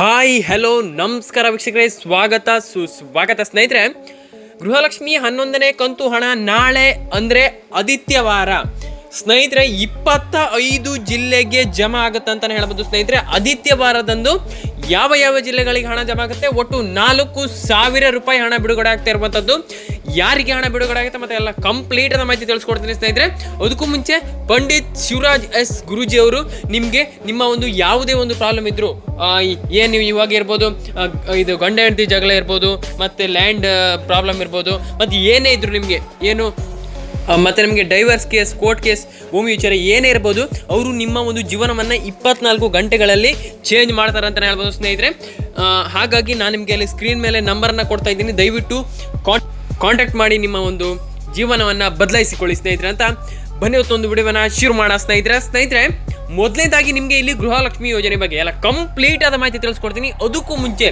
Hi, hello, ನಮಸ್ಕಾರ ವೀಕ್ಷಕರೇ, ಸ್ವಾಗತ, ಸುಸ್ವಾಗತ ಸ್ನೇಹಿತರೆ. ಗೃಹಲಕ್ಷ್ಮಿ ಹನ್ನೊಂದನೇ ಕಂತು ಹಣ ನಾಳೆ ಅಂದರೆ ಆದಿತ್ಯವಾರ ಸ್ನೇಹಿತರೆ ಇಪ್ಪತ್ತ ಐದು ಜಿಲ್ಲೆಗೆ ಜಮಾ ಆಗುತ್ತೆ ಅಂತಲೇ ಹೇಳ್ಬೋದು ಸ್ನೇಹಿತರೆ. ಆದಿತ್ಯವಾರದಂದು ಯಾವ ಯಾವ ಜಿಲ್ಲೆಗಳಿಗೆ ಹಣ ಜಮಾ ಆಗುತ್ತೆ? ಒಟ್ಟು ನಾಲ್ಕು ಸಾವಿರ ರೂಪಾಯಿ ಹಣ ಬಿಡುಗಡೆ ಆಗ್ತಾ ಇರುವಂಥದ್ದು. ಯಾರಿಗೆ ಹಣ ಬಿಡುಗಡೆ ಆಗುತ್ತೆ ಮತ್ತೆ ಎಲ್ಲ ಕಂಪ್ಲೀಟ್ ಆದ ಮಾಹಿತಿ ತಿಳಿಸ್ಕೊಡ್ತೀನಿ ಸ್ನೇಹಿತರೆ. ಅದಕ್ಕೂ ಮುಂಚೆ ಪಂಡಿತ್ ಶಿವರಾಜ್ ಎಸ್ ಗುರುಜಿ ಅವರು ನಿಮಗೆ ನಿಮ್ಮ ಒಂದು ಯಾವುದೇ ಒಂದು ಪ್ರಾಬ್ಲಮ್ ಇದ್ರು ಏನು ನೀವು ಇವಾಗ ಇರ್ಬೋದು ಇದು ಗಂಡ ಹೆಂಡತಿ ಜಗಳ ಇರ್ಬೋದು, ಮತ್ತೆ ಲ್ಯಾಂಡ್ ಪ್ರಾಬ್ಲಮ್ ಇರ್ಬೋದು, ಮತ್ತೆ ಏನೇ ಇದ್ರು ನಿಮಗೆ ಏನು ಮತ್ತು ನಿಮಗೆ ಡೈವರ್ಸ್ ಕೇಸ್ ಕೋರ್ಟ್ ಕೇಸ್ ಭೂಮಿ ವಿಚಾರ ಏನೇ ಇರ್ಬೋದು, ಅವರು ನಿಮ್ಮ ಒಂದು ಜೀವನವನ್ನು ಇಪ್ಪತ್ನಾಲ್ಕು ಗಂಟೆಗಳಲ್ಲಿ ಚೇಂಜ್ ಮಾಡ್ತಾರೆ ಅಂತಲೇ ಹೇಳ್ಬೋದು ಸ್ನೇಹಿತರೆ. ಹಾಗಾಗಿ ನಾನು ನಿಮಗೆ ಅಲ್ಲಿ ಸ್ಕ್ರೀನ್ ಮೇಲೆ ನಂಬರನ್ನು ಕೊಡ್ತಾ ಇದ್ದೀನಿ. ದಯವಿಟ್ಟು ಕಾನ್ ಕಾಂಟ್ಯಾಕ್ಟ್ ಮಾಡಿ ನಿಮ್ಮ ಒಂದು ಜೀವನವನ್ನು ಬದಲಾಯಿಸಿಕೊಳ್ಳಿ, ಸ್ನೇಹಿತರೆ, ಅಂತ ಬನ್ನಿ ಹೊತ್ತೊಂದು ವಿಡಿಯೋನ ಶುರು ಮಾಡೋಣ, ಸ್ನೇಹಿತರೆ. ಸ್ನೇಹಿತರೆ, ಮೊದಲನೇದಾಗಿ ನಿಮಗೆ ಇಲ್ಲಿ ಗೃಹಲಕ್ಷ್ಮಿ ಯೋಜನೆ ಬಗ್ಗೆ ಎಲ್ಲ ಕಂಪ್ಲೀಟ್ ಆದ ಮಾಹಿತಿ ತಿಳಿಸ್ಕೊಡ್ತೀನಿ. ಅದಕ್ಕೂ ಮುಂಚೆ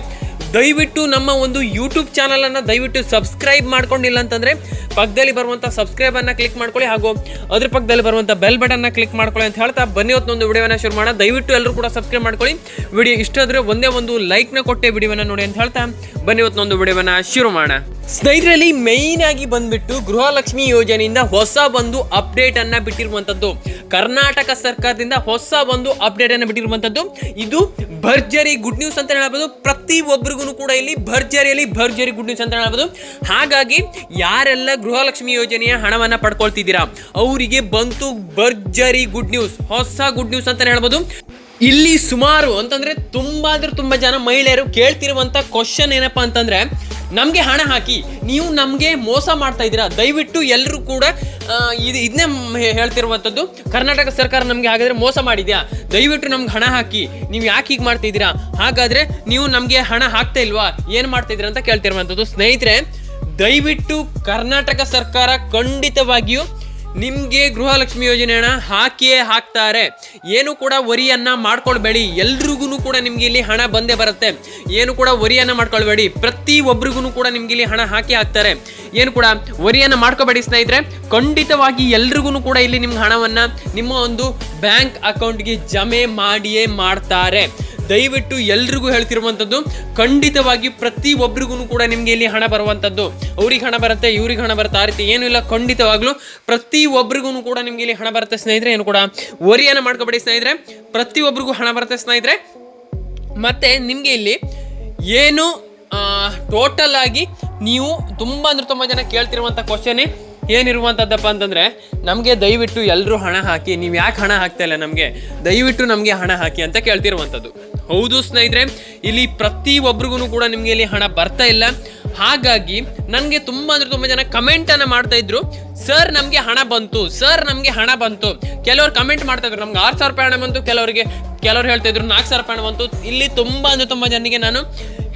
ದಯವಿಟ್ಟು ನಮ್ಮ ಒಂದು ಯೂಟ್ಯೂಬ್ ಚಾನಲನ್ನು ದಯವಿಟ್ಟು ಸಬ್ಸ್ಕ್ರೈಬ್ ಮಾಡ್ಕೊಂಡಿಲ್ಲ ಅಂತಂದರೆ ಪಕ್ಕದಲ್ಲಿ ಬರುವಂಥ ಸಬ್ಸ್ಕ್ರೈಬನ್ನು ಕ್ಲಿಕ್ ಮಾಡ್ಕೊಳ್ಳಿ ಹಾಗೂ ಅದ್ರ ಪಕ್ಕದಲ್ಲಿ ಬರುವಂಥ ಬೆಲ್ ಬಟನ್ನ ಕ್ಲಿಕ್ ಮಾಡ್ಕೊಳ್ಳಿ ಅಂತ ಹೇಳ್ತಾ ಬನ್ನಿ. ಹೊತ್ತೊಂದು ವಿಡಿಯೋನ ಶುರು ಮಾಡೋಣ. ದಯವಿಟ್ಟು ಎಲ್ಲರೂ ಕೂಡ ಸಬ್ಸ್ಕ್ರೈಬ್ ಮಾಡ್ಕೊಳ್ಳಿ. ವಿಡಿಯೋ ಇಷ್ಟ ಆದ್ರೆ ಒಂದೇ ಒಂದು ಲೈಕ್ನ ಕೊಟ್ಟೆ ವಿಡಿಯೋನ ನೋಡಿ ಅಂತ ಹೇಳ್ತಾ ಬನ್ನಿ. ಹೊತ್ತೊಂದು ವಿಡಿಯೋನ ಶುರು ಮಾಡೋಣ. ಸ್ನೇಹಿತರಲ್ಲಿ ಮೇಯ್ನ್ ಆಗಿ ಬಂದ್ಬಿಟ್ಟು ಗೃಹಲಕ್ಷ್ಮಿ ಯೋಜನೆಯಿಂದ ಹೊಸ ಒಂದು ಅಪ್ಡೇಟ್ ಅನ್ನ ಬಿಟ್ಟಿರುವಂತದ್ದು. ಕರ್ನಾಟಕ ಸರ್ಕಾರದಿಂದ ಹೊಸ ಒಂದು ಅಪ್ಡೇಟ್ ಅನ್ನು ಬಿಟ್ಟಿರುವಂತದ್ದು. ಇದು ಭರ್ಜರಿ ಗುಡ್ ನ್ಯೂಸ್ ಅಂತ ಹೇಳ್ಬೋದು ಪ್ರತಿ ಒಬ್ಬರಿಗೂ ಕೂಡ ಇಲ್ಲಿ ಭರ್ಜರಿಯಲ್ಲಿ ಭರ್ಜರಿ ಗುಡ್ ನ್ಯೂಸ್ ಅಂತ ಹೇಳ್ಬೋದು ಹಾಗಾಗಿ ಯಾರೆಲ್ಲ ಗೃಹಲಕ್ಷ್ಮಿ ಯೋಜನೆಯ ಹಣವನ್ನ ಪಡ್ಕೊಳ್ತಿದ್ದೀರಾ, ಅವರಿಗೆ ಬಂತು ಭರ್ಜರಿ ಗುಡ್ ನ್ಯೂಸ್ ಹೊಸ ಗುಡ್ ನ್ಯೂಸ್ ಅಂತ ಹೇಳ್ಬೋದು ಇಲ್ಲಿ ಸುಮಾರು ಅಂತಂದ್ರೆ ತುಂಬಾ ಅಂದ್ರೆ ತುಂಬಾ ಜನ ಮಹಿಳೆಯರು ಕೇಳ್ತಿರುವಂತ ಕ್ವಶನ್ ಏನಪ್ಪಾ ಅಂತಂದ್ರೆ ನಮಗೆ ಹಣ ಹಾಕಿ, ನೀವು ನಮಗೆ ಮೋಸ ಮಾಡ್ತಾ ಇದ್ದೀರಾ, ದಯವಿಟ್ಟು ಎಲ್ಲರೂ ಕೂಡ ಇದು ಇದನ್ನೇ ಹೇಳ್ತಿರುವಂಥದ್ದು, ಕರ್ನಾಟಕ ಸರ್ಕಾರ ನಮಗೆ ಹಾಗಾದರೆ ಮೋಸ ಮಾಡಿದ್ಯಾ? ದಯವಿಟ್ಟು ನಮ್ಗೆ ಹಣ ಹಾಕಿ, ನೀವು ಯಾಕೆ ಹೀಗೆ ಮಾಡ್ತಾ ಇದ್ದೀರಾ? ಹಾಗಾದ್ರೆ ನೀವು ನಮಗೆ ಹಣ ಹಾಕ್ತಾ ಇಲ್ವಾ? ಏನು ಮಾಡ್ತಾ ಇದ್ದೀರಾ ಅಂತ ಕೇಳ್ತಿರುವಂಥದ್ದು. ಸ್ನೇಹಿತರೆ, ದಯವಿಟ್ಟು ಕರ್ನಾಟಕ ಸರ್ಕಾರ ಖಂಡಿತವಾಗಿಯೂ ನಿಮಗೆ ಗೃಹಲಕ್ಷ್ಮಿ ಯೋಜನೆ ಹಾಕಿಯೇ ಹಾಕ್ತಾರೆ. ಏನು ಕೂಡ ವರಿಯನ್ನ ಮಾಡ್ಕೊಳ್ಬೇಡಿ. ಎಲ್ರಿಗೂ ಕೂಡ ನಿಮ್ಗೆ ಇಲ್ಲಿ ಹಣ ಬಂದೇ ಬರುತ್ತೆ. ಏನು ಕೂಡ ವರಿಯನ್ನ ಮಾಡ್ಕೊಳ್ಬೇಡಿ. ಪ್ರತಿ ಒಬ್ರಿಗೂ ಕೂಡ ನಿಮ್ಗೆ ಇಲ್ಲಿ ಹಣ ಹಾಕಿ ಹಾಕ್ತಾರೆ. ಏನು ಕೂಡ ವರಿಯನ್ನ ಮಾಡ್ಕೋಬೇಡಿ ಸ್ನೇಹಿತರೆ. ಖಂಡಿತವಾಗಿ ಎಲ್ರಿಗೂ ಕೂಡ ಇಲ್ಲಿ ನಿಮ್ಗೆ ಹಣವನ್ನ ನಿಮ್ಮ ಒಂದು ಬ್ಯಾಂಕ್ ಅಕೌಂಟ್ಗೆ ಜಮೆ ಮಾಡಿಯೇ ಮಾಡ್ತಾರೆ. ದಯವಿಟ್ಟು ಎಲ್ರಿಗೂ ಹೇಳ್ತಿರುವಂಥದ್ದು, ಖಂಡಿತವಾಗಿ ಪ್ರತಿ ಒಬ್ರಿಗೂ ಕೂಡ ನಿಮಗೆ ಇಲ್ಲಿ ಹಣ ಬರುವಂಥದ್ದು. ಅವ್ರಿಗೆ ಹಣ ಬರುತ್ತೆ, ಇವ್ರಿಗೆ ಹಣ ಬರುತ್ತೆ, ಆ ರೀತಿ ಏನೂ ಇಲ್ಲ, ಖಂಡಿತವಾಗ್ಲೂ ಪ್ರತಿ ಒಬ್ರಿಗೂ ಕೂಡ ನಿಮಗೆ ಇಲ್ಲಿ ಹಣ ಬರುತ್ತೆ ಸ್ನೇಹಿತರೆ, ಏನು ಕೂಡ ವರಿಯನ್ನು ಮಾಡ್ಕೋಬೇಡಿ ಸ್ನೇಹಿತರೆ. ಪ್ರತಿ ಒಬ್ರಿಗೂ ಹಣ ಬರುತ್ತೆ ಸ್ನೇಹಿತರೆ. ಮತ್ತೆ ನಿಮಗೆ ಇಲ್ಲಿ ಏನು ಟೋಟಲ್ ಆಗಿ ನೀವು ತುಂಬ ಅಂದ್ರೆ ತುಂಬ ಜನ ಕೇಳ್ತಿರುವಂಥ ಕ್ವಶನೇ ಏನಿರುವಂಥದ್ದಪ್ಪ ಅಂತಂದರೆ, ನಮಗೆ ದಯವಿಟ್ಟು ಎಲ್ಲರೂ ಹಣ ಹಾಕಿ, ನೀವು ಯಾಕೆ ಹಣ ಹಾಕ್ತಾ ಇಲ್ಲ ನಮಗೆ? ದಯವಿಟ್ಟು ನಮಗೆ ಹಣ ಹಾಕಿ ಅಂತ ಕೇಳ್ತಿರುವಂಥದ್ದು. ಹೌದು ಸ್ನೇಹಿತರೆ, ಇಲ್ಲಿ ಪ್ರತಿ ಒಬ್ರಿಗೂ ಕೂಡ ನಿಮಗೆ ಇಲ್ಲಿ ಹಣ ಬರ್ತಾ ಇಲ್ಲ. ಹಾಗಾಗಿ ನನಗೆ ತುಂಬ ಅಂದರೆ ತುಂಬ ಜನ ಕಮೆಂಟನ್ನು ಮಾಡ್ತಾ ಇದ್ರು. ಸರ್ ನಮಗೆ ಹಣ ಬಂತು. ಸರ್ ನಮಗೆ ಹಣ ಬಂತು. ಕೆಲವರು ಕಮೆಂಟ್ ಮಾಡ್ತಾ ಇದ್ರು. ನಮ್ಗೆ ಆರು ಸಾವಿರ ರೂಪಾಯಿ ಹಣ ಬಂತು, ಕೆಲವರಿಗೆ ಕೆಲವ್ರು ಹೇಳ್ತಾ ಇದ್ರು ನಾಲ್ಕು ಸಾವಿರ ರೂಪಾಯಿ ಬಂತು ಇಲ್ಲಿ ತುಂಬ ಅಂದ್ರೆ ತುಂಬ ಜನರಿಗೆ ನಾನು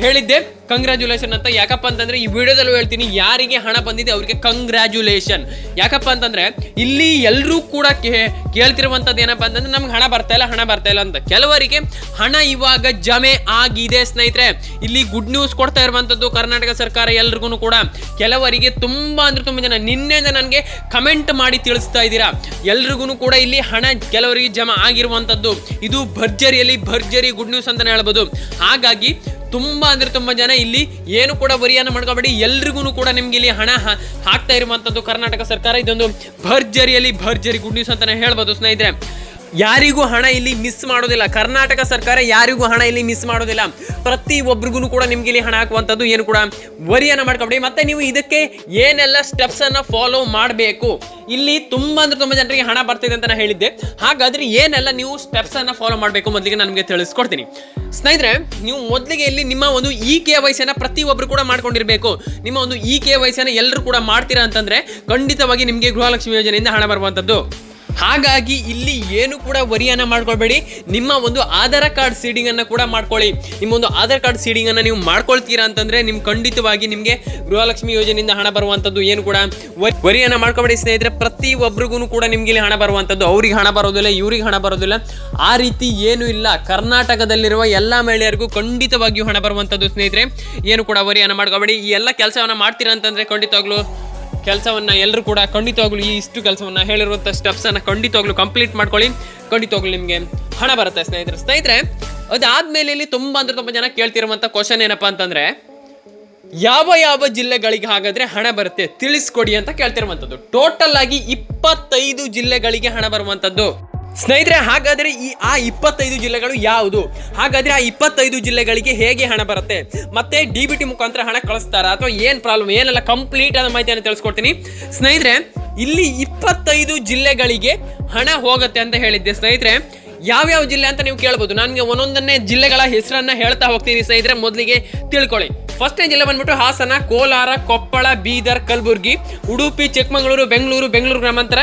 ಹೇಳಿದ್ದೆ. ಕಂಗ್ರ್ಯಾಚುಲೇಷನ್ ಅಂತ. ಯಾಕಪ್ಪ ಅಂತಂದ್ರೆ ಈ ವಿಡಿಯೋದಲ್ಲೂ ಹೇಳ್ತೀನಿ, ಯಾರಿಗೆ ಹಣ ಬಂದಿದೆ ಅವರಿಗೆ ಕಂಗ್ರ್ಯಾಚುಲೇಷನ್ ಯಾಕಪ್ಪ ಅಂತಂದ್ರೆ ಇಲ್ಲಿ ಎಲ್ಲರೂ ಕೂಡ ಕೇಳ್ತಿರುವಂಥದ್ದು ಏನಪ್ಪ ಅಂತಂದ್ರೆ ನಮ್ಗೆ ಹಣ ಬರ್ತಾ ಇಲ್ಲ, ಹಣ ಬರ್ತಾ ಇಲ್ಲ ಅಂತ. ಕೆಲವರಿಗೆ ಹಣ ಇವಾಗ ಜಮೆ ಆಗಿದೆ ಸ್ನೇಹಿತರೆ. ಇಲ್ಲಿ ಗುಡ್ ನ್ಯೂಸ್ ಕೊಡ್ತಾ ಇರುವಂಥದ್ದು ಕರ್ನಾಟಕ ಸರ್ಕಾರ ಎಲ್ರಿಗೂ ಕೂಡ. ಕೆಲವರಿಗೆ ತುಂಬಾ ಅಂದ್ರೆ ತುಂಬ ಜನ ನಿನ್ನೆಯಿಂದ ನನಗೆ ಕಮೆಂಟ್ ಮಾಡಿ ತಿಳಿಸ್ತಾ ಇದ್ದೀರಾ. ಎಲ್ರಿಗೂ ಕೂಡ ಇಲ್ಲಿ ಹಣ ಕೆಲವರಿಗೆ ಜಮಾ ಆಗಿರುವಂಥದ್ದು. ಇದು ಭರ್ಜರಿಯಲ್ಲಿ ಭರ್ಜರಿ ಗುಡ್ ನ್ಯೂಸ್ ಅಂತಾನೆ ಹೇಳ್ಬೋದು. ಹಾಗಾಗಿ ತುಂಬಾ ಅಂದರೆ ತುಂಬಾ ಜನ ಇಲ್ಲಿ ಏನು ಕೂಡ ವರಿಯನ್ನು ಮಾಡ್ಕೋಬೇಡಿ. ಎಲ್ರಿಗೂ ಕೂಡ ನಿಮ್ಗೆ ಇಲ್ಲಿ ಹಣ ಹಾಕ್ತಾ ಇರುವಂಥದ್ದು ಕರ್ನಾಟಕ ಸರ್ಕಾರ. ಇದೊಂದು ಭರ್ಜರಿಯಲ್ಲಿ ಭರ್ಜರಿ ಗುಡ್ ನ್ಯೂಸ್ ಅಂತಾನೆ ಹೇಳ್ಬೋದು ಸ್ನೇಹಿತರೆ. ಯಾರಿಗೂ ಹಣ ಇಲ್ಲಿ ಮಿಸ್ ಮಾಡೋದಿಲ್ಲ. ಕರ್ನಾಟಕ ಸರ್ಕಾರ ಯಾರಿಗೂ ಹಣ ಇಲ್ಲಿ ಮಿಸ್ ಮಾಡೋದಿಲ್ಲ. ಪ್ರತಿ ಒಬ್ರಿಗೂ ಕೂಡ ನಿಮ್ಗೆ ಇಲ್ಲಿ ಹಣ ಹಾಕುವಂಥದ್ದು ಏನು ಕೂಡ ವರಿಯನ್ನು ಮಾಡ್ಕೊಬೇಡಿ. ಮತ್ತೆ ನೀವು ಇದಕ್ಕೆ ಏನೆಲ್ಲ ಸ್ಟೆಪ್ಸ್ ಅನ್ನ ಫಾಲೋ ಮಾಡಬೇಕು? ಇಲ್ಲಿ ತುಂಬ ಅಂದ್ರೆ ತುಂಬ ಜನರಿಗೆ ಹಣ ಬರ್ತಿದೆ ಅಂತ ನಾನು ಹೇಳಿದ್ದೆ. ಹಾಗಾದ್ರೆ ಏನೆಲ್ಲ ನೀವು ಸ್ಟೆಪ್ಸ್ ಅನ್ನ ಫಾಲೋ ಮಾಡಬೇಕು ಮೊದಲಿಗೆ ನಾನು ನಿಮಗೆ ತಿಳಿಸ್ಕೊಡ್ತೀನಿ. ಸ್ನೇಹಿತರೆ, ನೀವು ಮೊದಲಿಗೆ ಇಲ್ಲಿ ನಿಮ್ಮ ಒಂದು ಇ ಕೆ ವೈಸನ್ನ ಪ್ರತಿ ಒಬ್ಬರು ಕೂಡ ಮಾಡ್ಕೊಂಡಿರಬೇಕು. ನಿಮ್ಮ ಒಂದು ಇ ಕೆ ವೈಸನ್ನ ಎಲ್ಲರೂ ಕೂಡ ಮಾಡ್ತೀರಾ ಅಂತಂದ್ರೆ ಖಂಡಿತವಾಗಿ ನಿಮಗೆ ಗೃಹಲಕ್ಷ್ಮಿ ಯೋಜನೆಯಿಂದ ಹಣ ಬರುವಂಥದ್ದು. ಹಾಗಾಗಿ ಇಲ್ಲಿ ಏನು ಕೂಡ ವರಿಯನ್ನ ಮಾಡ್ಕೊಳ್ಬೇಡಿ. ನಿಮ್ಮ ಒಂದು ಆಧಾರ್ ಕಾರ್ಡ್ ಸೀಡಿಂಗ್ ಅನ್ನ ಕೂಡ ಮಾಡ್ಕೊಳ್ಳಿ. ನಿಮ್ಮ ಒಂದು ಆಧಾರ್ ಕಾರ್ಡ್ ಸೀಡಿಂಗ್ ಅನ್ನ ನೀವು ಮಾಡ್ಕೊಳ್ತೀರಾ ಅಂತಂದ್ರೆ ನಿಮ್ ಖಂಡಿತವಾಗಿ ನಿಮಗೆ ಗೃಹಲಕ್ಷ್ಮಿ ಯೋಜನೆಯಿಂದ ಹಣ ಬರುವಂತದ್ದು ಏನು ಕೂಡ ವರಿ- ವರಿಯನ್ನ ಮಾಡ್ಕೊಬೇಡಿ ಸ್ನೇಹಿತರೆ. ಪ್ರತಿ ಒಬ್ರಿಗೂ ಕೂಡ ನಿಮ್ಗೆ ಇಲ್ಲಿ ಹಣ ಬರುವಂತದ್ದು. ಅವ್ರಿಗೆ ಹಣ ಬರೋದಿಲ್ಲ, ಇವ್ರಿಗೆ ಹಣ ಬರೋದಿಲ್ಲ. ಆ ರೀತಿ ಏನು ಇಲ್ಲ. ಕರ್ನಾಟಕದಲ್ಲಿರುವ ಎಲ್ಲ ಮಹಿಳೆಯರಿಗೂ ಖಂಡಿತವಾಗಿಯೂ ಹಣ ಬರುವಂತದ್ದು ಸ್ನೇಹಿತರೆ. ಏನು ಕೂಡ ವರಿಯನ್ನ ಮಾಡ್ಕೊಬೇಡಿ. ಈ ಎಲ್ಲ ಕೆಲಸವನ್ನ ಮಾಡ್ತೀರಾ ಅಂತಂದ್ರೆ ಖಂಡಿತವಾಗ್ಲೂ ಕೆಲಸವನ್ನ ಎಲ್ಲರೂ ಕೂಡ ಖಂಡಿತವಾಗ್ಲೂ ಈ ಇಷ್ಟು ಕೆಲಸವನ್ನ ಹೇಳಿರುವಂಥ ಸ್ಟೆಪ್ಸನ್ನು ಖಂಡಿತವಾಗ್ಲೂ ಕಂಪ್ಲೀಟ್ ಮಾಡ್ಕೊಳ್ಳಿ. ಖಂಡಿತವಾಗ್ಲೂ ನಿಮಗೆ ಹಣ ಬರುತ್ತೆ ಸ್ನೇಹಿತರೆ. ಸ್ನೇಹಿತರೆ, ಅದಾದ್ಮೇಲೆ ಇಲ್ಲಿ ತುಂಬಾ ಅಂದ್ರೆ ತುಂಬಾ ಜನ ಕೇಳ್ತಿರುವಂತ ಕ್ವಶನ್ ಏನಪ್ಪಾ ಅಂತಂದ್ರೆ, ಯಾವ ಯಾವ ಜಿಲ್ಲೆಗಳಿಗೆ ಹಾಗಾದ್ರೆ ಹಣ ಬರುತ್ತೆ ತಿಳಿಸ್ಕೊಡಿ ಅಂತ ಕೇಳ್ತಿರುವಂತದ್ದು ಟೋಟಲ್ ಆಗಿ ಇಪ್ಪತ್ತೈದು ಜಿಲ್ಲೆಗಳಿಗೆ ಹಣ ಬರುವಂತದ್ದು ಸ್ನೇಹಿತರೆ, ಹಾಗಾದರೆ ಈ ಆ ಇಪ್ಪತ್ತೈದು ಜಿಲ್ಲೆಗಳು ಯಾವುದು? ಹಾಗಾದರೆ ಆ ಇಪ್ಪತ್ತೈದು ಜಿಲ್ಲೆಗಳಿಗೆ ಹೇಗೆ ಹಣ ಬರುತ್ತೆ? ಮತ್ತೆ ಡಿ ಬಿ ಟಿ ಮುಖಾಂತರ ಹಣ ಕಳಿಸ್ತಾರ? ಅಥವಾ ಏನು ಪ್ರಾಬ್ಲಮ್ ಏನೆಲ್ಲ ಕಂಪ್ಲೀಟ್ ಆದ ಮಾಹಿತಿಯನ್ನು ತಿಳಿಸ್ಕೊಡ್ತೀನಿ. ಸ್ನೇಹಿತರೆ, ಇಲ್ಲಿ ಇಪ್ಪತ್ತೈದು ಜಿಲ್ಲೆಗಳಿಗೆ ಹಣ ಹೋಗುತ್ತೆ ಅಂತ ಹೇಳಿದ್ದೆ. ಸ್ನೇಹಿತರೆ, ಯಾವ್ಯಾವ ಜಿಲ್ಲೆ ಅಂತ ನೀವು ಕೇಳ್ಬೋದು? ನನಗೆ ಒಂದೊಂದನ್ನೇ ಜಿಲ್ಲೆಗಳ ಹೆಸರನ್ನ ಹೇಳ್ತಾ ಹೋಗ್ತೀನಿ ಸ್ನೇಹಿತರೆ. ಮೊದಲಿಗೆ ತಿಳ್ಕೊಳ್ಳಿ. ಫಸ್ಟ್ನೇ ಜಿಲ್ಲೆ ಬಂದ್ಬಿಟ್ಟು ಹಾಸನ, ಕೋಲಾರ, ಕೊಪ್ಪಳ, ಬೀದರ್, ಕಲಬುರ್ಗಿ, ಉಡುಪಿ, ಚಿಕ್ಕಮಗಳೂರು, ಬೆಂಗಳೂರು ಬೆಂಗಳೂರು ಗ್ರಾಮಾಂತರ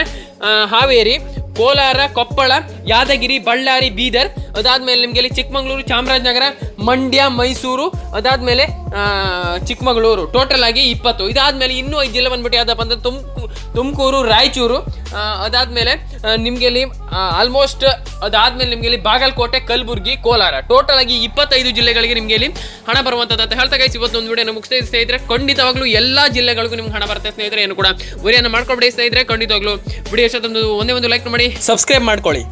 ಹಾವೇರಿ ಕೋಲಾರ ಕೊಪ್ಪಳ ಯಾದಗಿರಿ ಬಳ್ಳಾರಿ ಬೀದರ್. ಅದಾದ್ಮೇಲೆ ನಿಮಗೆ ಇಲ್ಲಿ ಚಿಕ್ಕಮಗಳೂರು ಚಾಮರಾಜನಗರ ಮಂಡ್ಯ, ಮೈಸೂರು, ಅದಾದಮೇಲೆ ಚಿಕ್ಕಮಗಳೂರು ಟೋಟಲ್ ಆಗಿ ಇಪ್ಪತ್ತು. ಇದಾದಮೇಲೆ ಇನ್ನೂ ಐದು ಜಿಲ್ಲೆ ಬಂದ್ಬಿಟ್ಟು ಯಾವ್ದಪ್ಪ ಅಂದ್ರೆ ತುಮಕು ತುಮಕೂರು, ರಾಯಚೂರು ಅದಾದಮೇಲೆ ನಿಮಗೆ ಇಲ್ಲಿ ಆಲ್ಮೋಸ್ಟ್ ಅದಾದಮೇಲೆ ನಿಮಗೆ ಇಲ್ಲಿ ಬಾಗಲಕೋಟೆ, ಕಲಬುರ್ಗಿ, ಕೋಲಾರ. ಟೋಟಲ್ ಆಗಿ ಇಪ್ಪತ್ತೈದು ಜಿಲ್ಲೆಗಳಿಗೆ ನಿಮಗೆ ಇಲ್ಲಿ ಹಣ ಬರುವಂಥದ್ದು ಅಂತ ಹೇಳ್ತಾ ಗೈಸ್ ಇವತ್ತು ಒಂದು ವಿಡಿಯೋ ಮುಗಿಸ್ತಾ ಸ್ನೇಹಿತರೆ. ಖಂಡಿತವಾಗ್ಲೂ ಎಲ್ಲಾ ಜಿಲ್ಲೆಗಳಿಗೂ ನಿಮ್ಗೆ ಹಣ ಬರುತ್ತೆ ಸ್ನೇಹಿತರೆ. ಏನು ಕೂಡ ಗುರಿಯನ್ನು ಮಾಡ್ಕೊಬಿಡಿ ಸ್ನೇಹಿತರೆ. ಖಂಡಿತವಾಗ್ಲೂ ವಿಡಿಯೋ ಎಷ್ಟೊಂದು ಒಂದೇ ಒಂದು ಲೈಕ್ ಮಾಡಿ. ಸಬ್ಸ್ಕ್ರೈಬ್ ಮಾಡ್ಕೊಳ್ಳಿ.